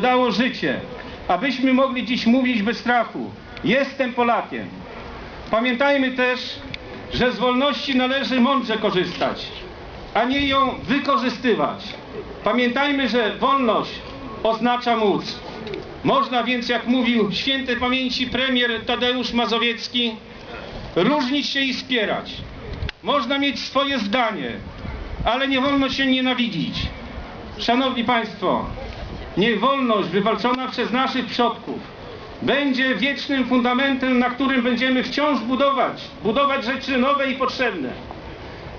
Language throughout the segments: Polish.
dało życie, abyśmy mogli dziś mówić bez strachu. Jestem Polakiem. Pamiętajmy też, że z wolności należy mądrze korzystać, a nie ją wykorzystywać. Pamiętajmy, że wolność oznacza móc. Można więc, jak mówił świętej pamięci premier Tadeusz Mazowiecki, różnić się i wspierać. Można mieć swoje zdanie, ale nie wolno się nienawidzić. Szanowni Państwo, niech wolność wywalczona przez naszych przodków będzie wiecznym fundamentem, na którym będziemy wciąż budować, budować rzeczy nowe i potrzebne.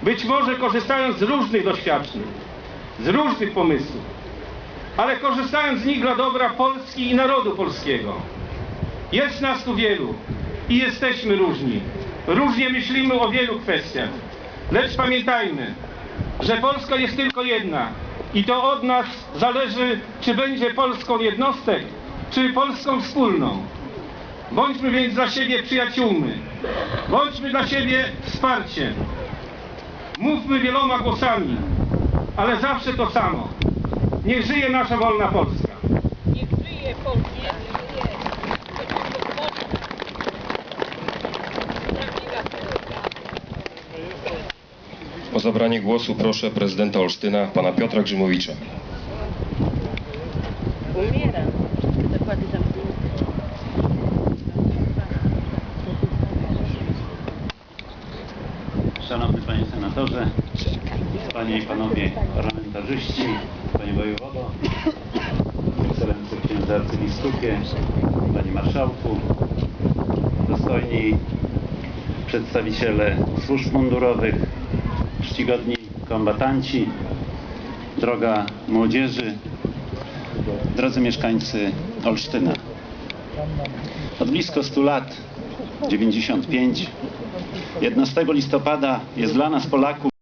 Być może korzystając z różnych doświadczeń, z różnych pomysłów, ale korzystając z nich dla dobra Polski i narodu polskiego. Jest nas tu wielu i jesteśmy różni. Różnie myślimy o wielu kwestiach. Lecz pamiętajmy, że Polska jest tylko jedna i to od nas zależy, czy będzie Polską jednostek, czy Polską wspólną. Bądźmy więc dla siebie przyjaciółmi. Bądźmy dla siebie wsparciem. Mówmy wieloma głosami, ale zawsze to samo. Niech żyje nasza wolna Polska. Niech żyje Polska, niech żyje. Polska. Prawdziwa Polska. O zabranie głosu proszę prezydenta Olsztyna, pana Piotra Grzymowicza. Szanowny Panie Senatorze, Panie i Panowie Parlamentarzyści, Panie Wojewodo, Ekscelencje Księdza Arcybiskupie, Panie Marszałku, dostojni przedstawiciele służb mundurowych, czcigodni kombatanci, droga młodzieży, drodzy mieszkańcy Olsztyna. Od blisko 100 lat, 95, 11 listopada jest dla nas Polaków